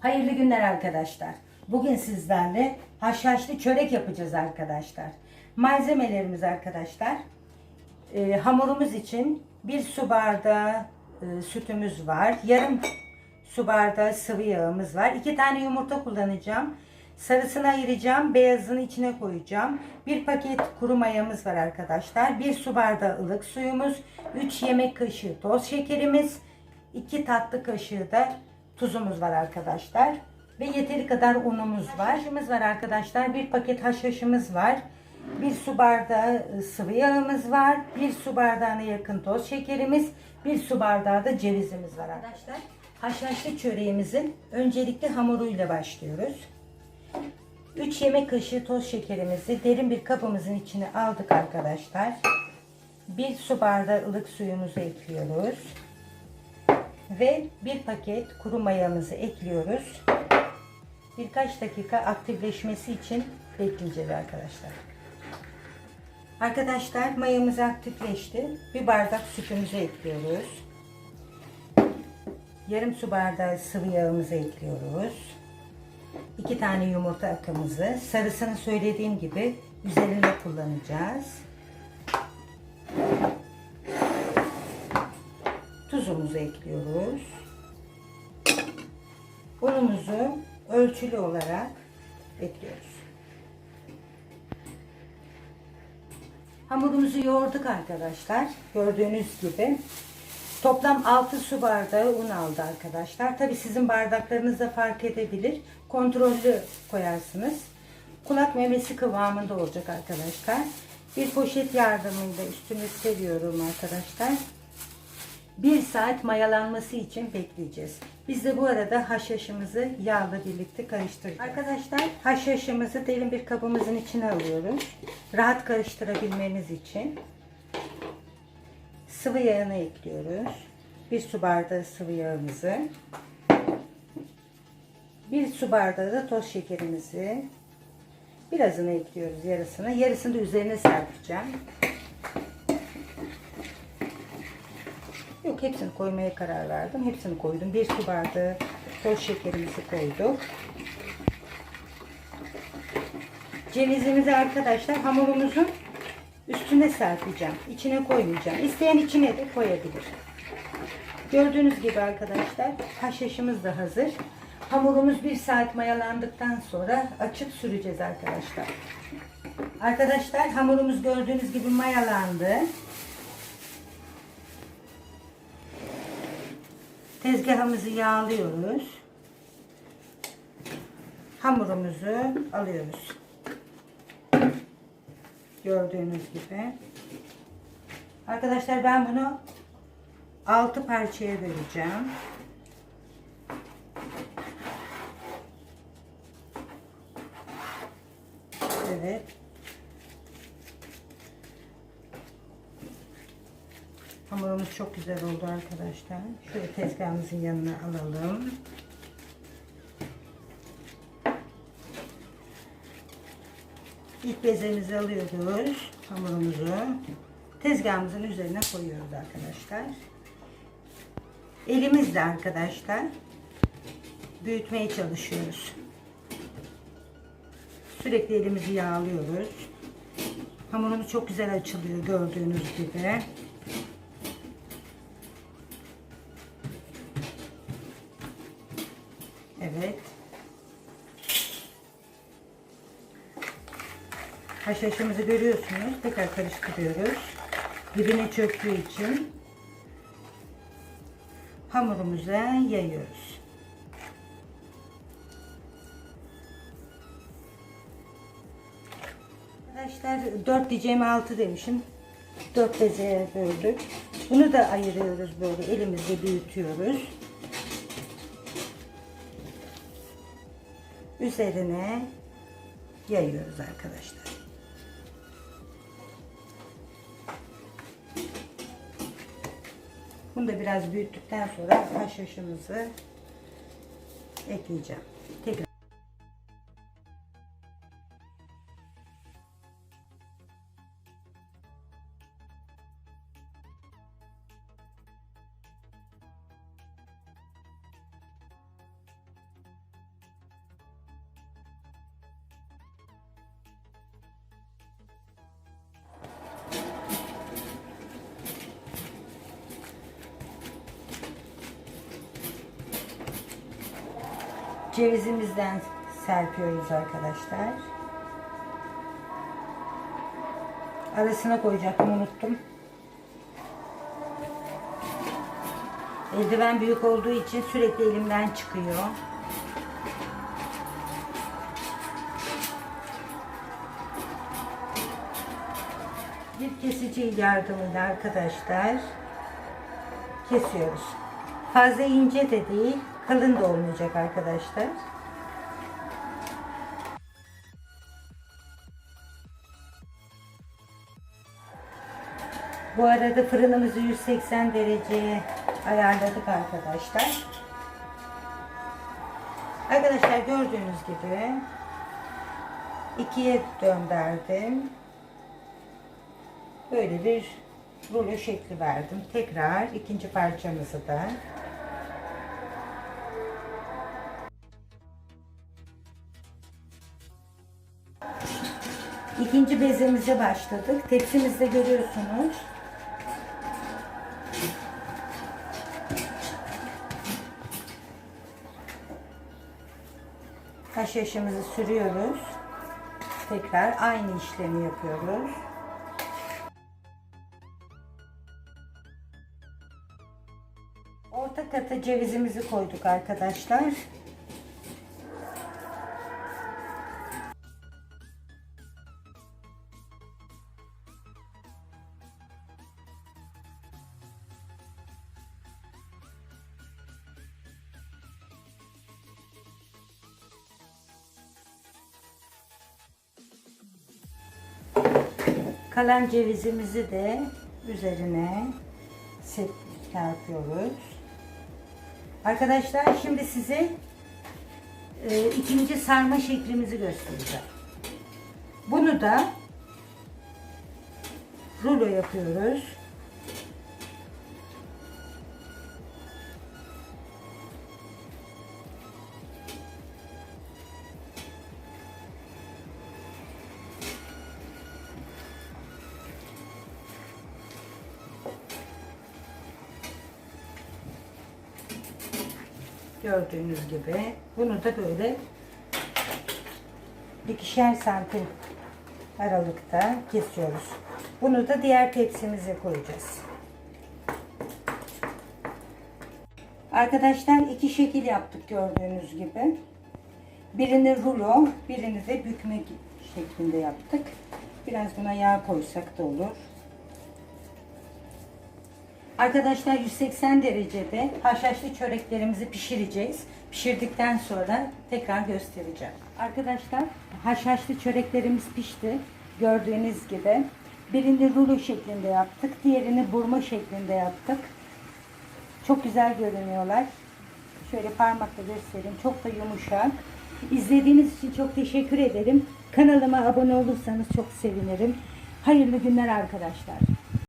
Hayırlı günler arkadaşlar. Bugün sizlerle haşhaşlı çörek yapacağız arkadaşlar. Malzemelerimiz arkadaşlar. e, hamurumuz için bir su bardağı e, sütümüz var. Yarım su bardağı sıvı yağımız var. İki tane yumurta kullanacağım. Sarısını ayıracağım. Beyazını içine koyacağım. Bir paket kuru mayamız var arkadaşlar. Bir su bardağı ılık suyumuz. 3 yemek kaşığı toz şekerimiz. 2 tatlı kaşığı da tuzumuz var arkadaşlar. Ve yeteri kadar unumuz var. Haşhaşımız var arkadaşlar. Bir paket haşhaşımız var. Bir su bardağı ı, sıvı yağımız var. Bir su bardağına yakın toz şekerimiz. Bir su bardağı da cevizimiz var arkadaşlar. Haşhaşlı çöreğimizin öncelikle hamuruyla başlıyoruz. 3 yemek kaşığı toz şekerimizi derin bir kabımızın içine aldık arkadaşlar. Bir su bardağı ılık suyumuzu ekliyoruz. Ve bir paket kuru mayamızı ekliyoruz. Birkaç dakika aktifleşmesi için bekleyeceğiz arkadaşlar. Arkadaşlar mayamız aktifleşti. Bir bardak sütümüzü ekliyoruz. Yarım su bardağı sıvı yağımızı ekliyoruz. İki tane yumurta akımızı sarısını söylediğim gibi üzerinde kullanacağız. Tuzumuzu ekliyoruz. Unumuzu ölçülü olarak ekliyoruz. Hamurumuzu yoğurduk arkadaşlar. Gördüğünüz gibi. Toplam 6 su bardağı un aldı arkadaşlar. Tabi sizin bardaklarınızda fark edebilir. Kontrollü koyarsınız. Kulak memesi kıvamında olacak arkadaşlar. Bir poşet yardımıyla üstünü seriyorum arkadaşlar. Bir saat mayalanması için bekleyeceğiz. Biz de bu arada haşhaşımızı yağla birlikte karıştıracağız. Arkadaşlar haşhaşımızı derin bir kabımızın içine alıyoruz. Rahat karıştırabilmeniz için. Sıvı yağını ekliyoruz. Bir su bardağı sıvı yağımızı. Bir su bardağı da toz şekerimizi. Birazını ekliyoruz yarısını. Yarısını da üzerine serpeceğim. Yok hepsini koymaya karar verdim. Hepsini koydum. Bir su bardağı toz şekerimizi koyduk. Cevizimizi arkadaşlar hamurumuzun üstüne serpeceğim. İçine koymayacağım. İsteyen içine de koyabilir. Gördüğünüz gibi arkadaşlar haşhaşımız da hazır. Hamurumuz bir saat mayalandıktan sonra açıp süreceğiz arkadaşlar. Arkadaşlar hamurumuz gördüğünüz gibi mayalandı. Tezgahımızı yağlıyoruz. Hamurumuzu alıyoruz. Gördüğünüz gibi. Arkadaşlar ben bunu 6 parçaya böleceğim. Evet. Hamurumuz çok güzel oldu arkadaşlar. Şöyle tezgahımızın yanına alalım. İlk bezemizi alıyoruz. Hamurumuzu tezgahımızın üzerine koyuyoruz arkadaşlar. Elimizle arkadaşlar büyütmeye çalışıyoruz. Sürekli elimizi yağlıyoruz. Hamurumuz çok güzel açılıyor gördüğünüz gibi. Evet. Haşhaşımızı görüyorsunuz. Tekrar karıştırıyoruz. Dibine çöktüğü için hamurumuza yayıyoruz. Arkadaşlar 4 diyeceğim 6 demişim. 4 bezeye böldük. Bunu da ayırıyoruz böyle elimizle büyütüyoruz. Üzerine yayıyoruz arkadaşlar. Bunu da biraz büyüttükten sonra haşhaşımızı ekleyeceğim. Cevizimizden serpiyoruz arkadaşlar. Arasına koyacaktım unuttum. Eldiven büyük olduğu için sürekli elimden çıkıyor. Bir kesici yardımıyla arkadaşlar kesiyoruz. Fazla ince de değil, kalın da olmayacak arkadaşlar. Bu arada fırınımızı 180 dereceye ayarladık arkadaşlar. Arkadaşlar gördüğünüz gibi ikiye döndürdüm. Böyle bir rulo şekli verdim. Tekrar ikinci parçamızı da İkinci bezemize başladık. Tepsimizde görüyorsunuz. Haşhaşımızı sürüyoruz. Tekrar aynı işlemi yapıyoruz. Orta kata cevizimizi koyduk arkadaşlar. Kalan cevizimizi de üzerine serpiyoruz. Arkadaşlar şimdi size e, ikinci sarma şeklimizi göstereceğim. Bunu da rulo yapıyoruz. Gördüğünüz gibi bunu da böyle ikişer santim aralıkta kesiyoruz. Bunu da diğer tepsimize koyacağız. Arkadaşlar iki şekil yaptık gördüğünüz gibi. Birini rulo, birini de bükme şeklinde yaptık. Biraz buna yağ koysak da olur. Arkadaşlar 180 derecede haşhaşlı çöreklerimizi pişireceğiz. Pişirdikten sonra tekrar göstereceğim. Arkadaşlar haşhaşlı çöreklerimiz pişti. Gördüğünüz gibi. Birini rulo şeklinde yaptık. Diğerini burma şeklinde yaptık. Çok güzel görünüyorlar. Şöyle parmakla göstereyim. Çok da yumuşak. İzlediğiniz için çok teşekkür ederim. Kanalıma abone olursanız çok sevinirim. Hayırlı günler arkadaşlar.